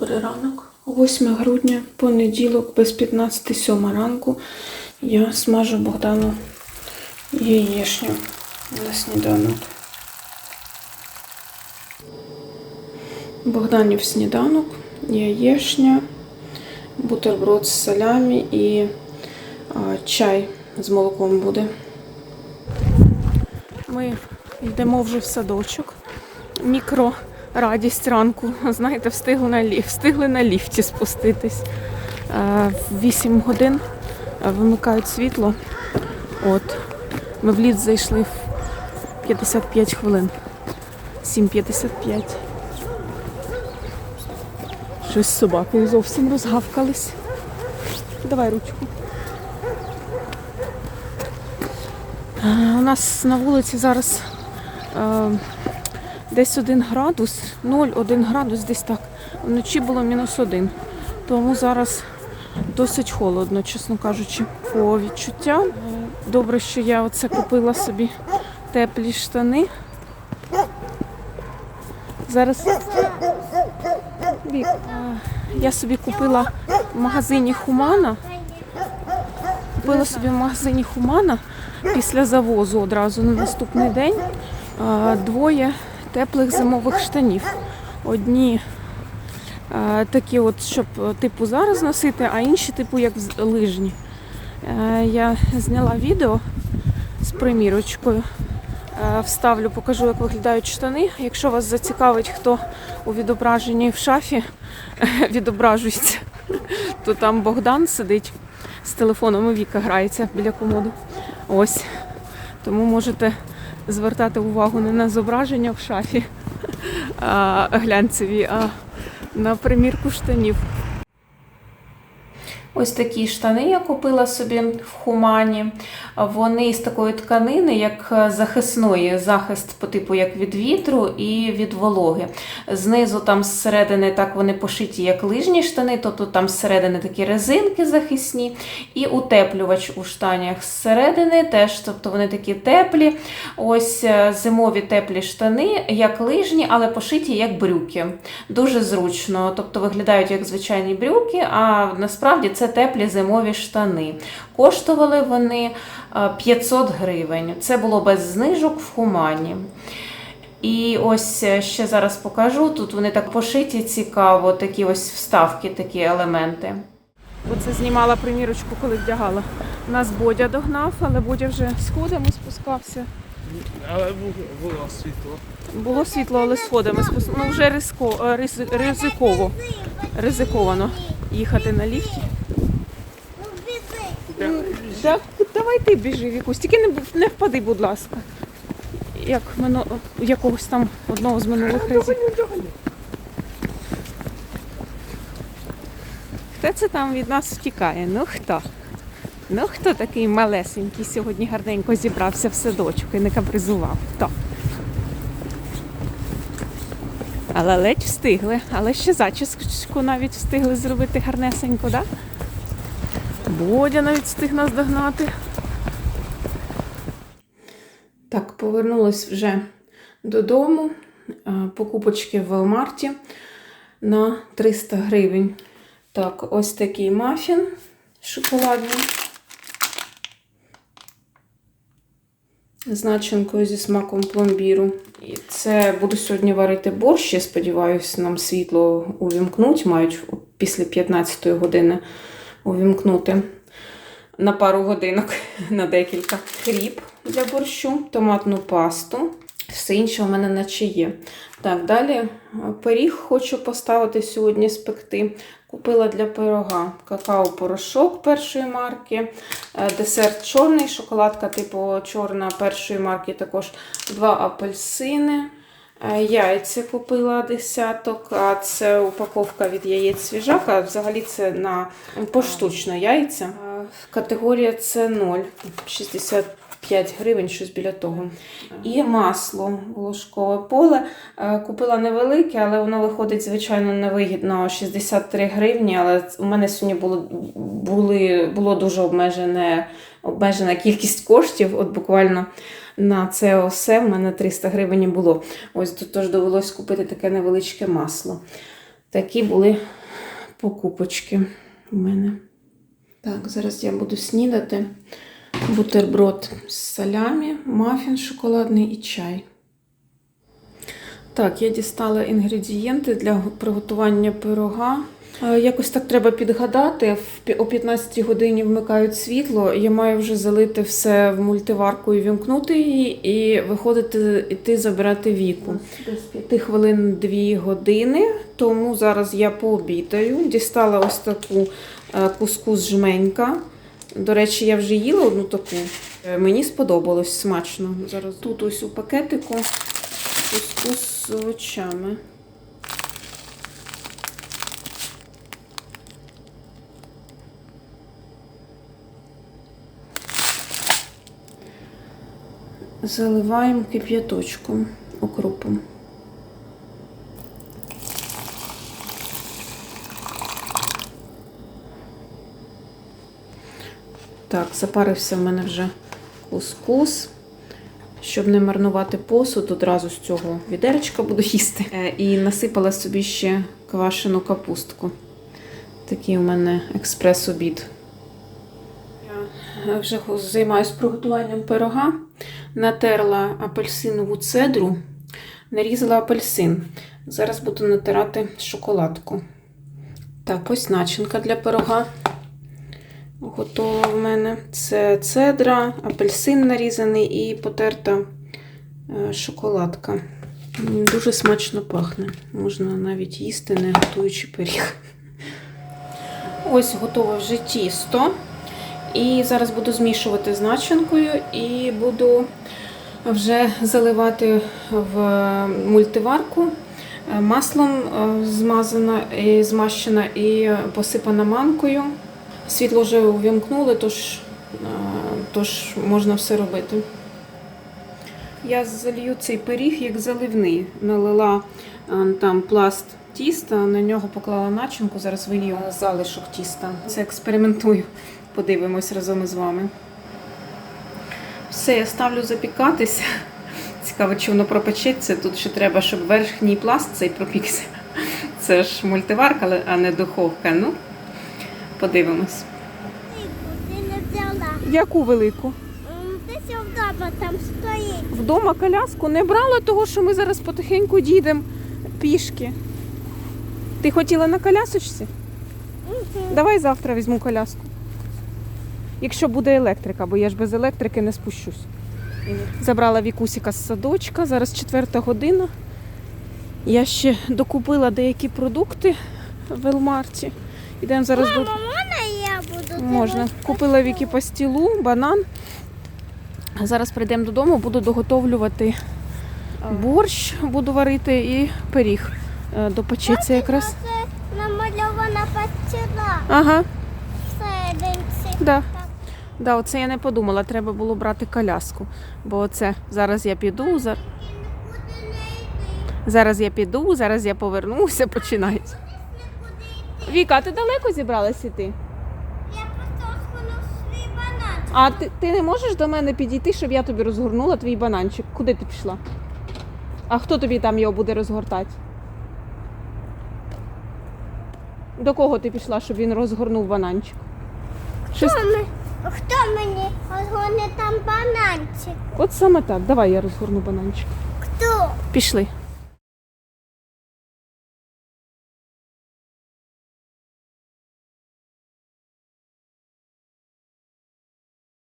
Добрий ранок. 8 грудня, понеділок, без 15 7 ранку. Я смажу Богдану яєчню на сніданок. Богданів сніданок, яєчня, бутерброд з салямі і а, чай з молоком буде. Ми йдемо вже в садочок. Мікро радість ранку. Знаєте, встигли на, ліф, встигли на ліфті спуститись. Е, В 8 годин е, вимикають світло. От. Ми в ліфт зайшли в 55 хвилин. 7.55. Щось з собакою зовсім розгавкались. Давай ручку. Е, У нас на вулиці зараз десь 1 градус, 0,1 градус, десь так. Вночі було мінус 1. Тому зараз досить холодно, чесно кажучи, по відчуттям. Добре, що я оце купила собі теплі штани. Зараз я собі купила в магазині Хумана. Купила собі в магазині Хумана після завозу одразу на наступний день двоє теплих зимових штанів. Одні е, такі, от, щоб е, типу зараз носити, а інші, типу, як лижні. Е, Я зняла відео з примірочкою. Вставлю, покажу, як виглядають штани. Якщо вас зацікавить, хто у відображенні в шафі відображується, то там Богдан сидить з телефоном і Віка грається біля комоду. Ось. Тому можете звертати увагу не на зображення в шафі а, глянцеві, а на примірку штанів. Ось такі штани я купила собі в Хумані. Вони з такої тканини, як захисної, захист по типу як від вітру і від вологи. Знизу там зсередини так вони пошиті, як лижні штани, тобто там зсередини такі резинки захисні, і утеплювач у штанях зсередини теж, тобто вони такі теплі. Ось е, зимові теплі штани, як лижні, але пошиті як брюки. Дуже зручно, тобто виглядають як звичайні брюки, а насправді це теплі зимові штани. Коштували вони е, 500 гривень. Це було без знижок в Хумані. І ось е, ще зараз покажу. Тут вони так пошиті цікаво, такі ось вставки, такі елементи. Оце знімала примірочку, коли вдягала. Нас Бодя догнав, але Бодя вже сходами спускався. Але було світло. Було світло, але сходами спускався. Ну вже е, ризи- ризиково. Ризиковано їхати на ліфті. Так, давай ти біжи, Вікусь, тільки не, не впади, будь ласка. Як мину, якогось там одного з минулих разів. Хто це там від нас втікає? Ну хто? Ну хто такий малесенький сьогодні гарненько зібрався в садочок і не капризував? Хто? Але ледь встигли, але ще зачіску навіть встигли зробити гарнесенько, так? Да? Бодя навіть встиг нас догнати. Так, повернулась вже додому. Покупочки в Велмарті на 300 гривень. Так, ось такий мафін шоколадний. З начинкою зі смаком пломбіру. І це буду сьогодні варити борщ. Я сподіваюся, нам світло увімкнуть, мають після 15 години увімкнути на пару годинок, на декілька. Хліб для борщу, томатну пасту. Все інше у мене наче є. Так, далі е, пиріг хочу поставити сьогодні спекти. Купила для пирога какао-порошок першої марки, е, десерт чорний, шоколадка типу чорна першої марки, також два апельсини. Е, Яйця купила десяток, а це упаковка від яєць свіжак, а взагалі це на поштучно яйця. Е, Категорія це 0, 65 гривень, щось біля того. І масло ложкове поле. Е, Купила невелике, але воно виходить, звичайно, невигідно 63 гривні. Але у мене сьогодні було, були, було дуже обмежене, обмежена кількість коштів. От буквально на це все в мене 300 гривень було. Ось тут тож довелось купити таке невеличке масло. Такі були покупочки у мене. Так, зараз я буду снідати. Бутерброд з салямі, мафін шоколадний і чай. Так, я дістала інгредієнти для приготування пирога. Е, Якось так треба підгадати. О 15 годині вмикають світло. Я маю вже залити все в мультиварку і вімкнути її, і виходити іти забирати віку. Десь 5 хвилин 2 години. Тому зараз я пообідаю. Дістала ось таку е, кускус жменька. До речі, я вже їла одну таку. Е, Мені сподобалось смачно. Зараз тут ось у пакетику кускус з овочами. Заливаємо кип'яточком окропом. Так, запарився в мене вже кускус. Щоб не марнувати посуд, одразу з цього відеречка буду їсти. Е, І насипала собі ще квашену капустку. Такий у мене експрес-обід. Я вже займаюся приготуванням пирога. Натерла апельсинову цедру, нарізала апельсин. Зараз буду натирати шоколадку. Так, ось начинка для пирога. Готова в мене. Це цедра, апельсин нарізаний і потерта е, шоколадка. Дуже смачно пахне. Можна навіть їсти, не готуючи пиріг. Ось готове вже тісто. І зараз буду змішувати з начинкою і буду вже заливати в мультиварку. Е, Маслом е, змазана і змащена і посипана манкою. Світло вже увімкнули, тож, е, тож можна все робити. Я залью цей пиріг як заливний. Налила е, там пласт тіста, на нього поклала начинку, зараз вилью залишок тіста. Це експериментую. Подивимось разом із вами. Все, я ставлю запікатися. Цікаво, чи воно пропечеться. Тут ще треба, щоб верхній пласт цей пропікся. Це ж мультиварка, а не духовка. Ну, подивимось. Яку велику? Ти сюди, там стоїть. Вдома коляску не брала того, що ми зараз потихеньку дійдемо пішки. Ти хотіла на колясочці? Давай завтра візьму коляску. Якщо буде електрика, бо я ж без електрики не спущусь. Забрала Вікусіка з садочка, зараз четверта година. Я ще докупила деякі продукти в Елмарті. Ідемо зараз до. Можна я буду? Можна. Купила Вікі пастілу, банан. Зараз прийдемо додому, буду доготовлювати борщ, буду варити і пиріг. Е, Допечеться якраз. Це намальована пастила Ага, всерединці. да. Да, оце я не подумала, треба було брати коляску. Бо оце зараз я піду, зар... зараз я піду, зараз я повернуся, починається. Віка, а ти далеко зібралась іти? Я просто схону свій банан. А ти, ти не можеш до мене підійти, щоб я тобі розгорнула твій бананчик? Куди ти пішла? А хто тобі там його буде розгортати? До кого ти пішла, щоб він розгорнув бананчик? Щось... Хто, мені розгорне там бананчик? От саме так. Давай я розгорну бананчик. Хто? Пішли.